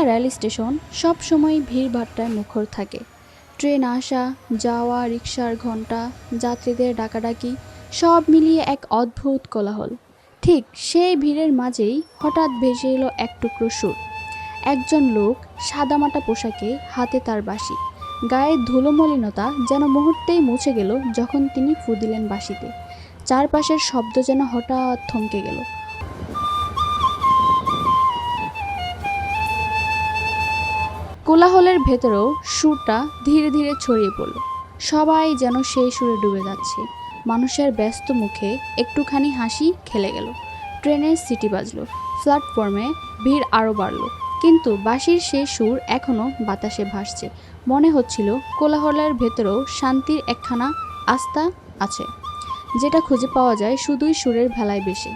Rail station সব সময় ভিড়ভাট্টায় মুখর থাকে। ট্রেন আসা, যাওয়া রিক্সার ঘণ্টা যাত্রীদের ডাকাডাকি, সব মিলিয়ে এক অদ্ভুত কোলাহল। ঠিক সেই ভিড়ের মাঝেই হঠাৎ ভেসে এলো এক টুকরো সুর। একজন লোক সাদামাটা পোশাকে হাতে তার বাঁশি। গায়ের ধুলোমলিনতা যেন মুহূর্তেই মুছে গেল যখন তিনি ফু দিলেন বাঁশিতে। চারপাশের শব্দ যেন হঠাৎ থমকে গেল। কোলাহলের ভেতরেও সুরটা ধীরে ধীরে ছড়িয়ে পড়ল। সবাই যেন সেই সুরে ডুবে যাচ্ছে। মানুষের ব্যস্ত মুখে একটুখানি হাসি খেলে গেল। ট্রেনের সিটি বাজল। প্ল্যাটফর্মে ভিড় আরও বাড়ল। কিন্তু বাঁশির সেই সুর এখনও বাতাসে ভাসছে। মনে হচ্ছিল কোলাহলের ভেতরেও শান্তির একখানা আস্থা আছে। যেটা খুঁজে পাওয়া যায় শুধুই সুরের ভেলায় বেশি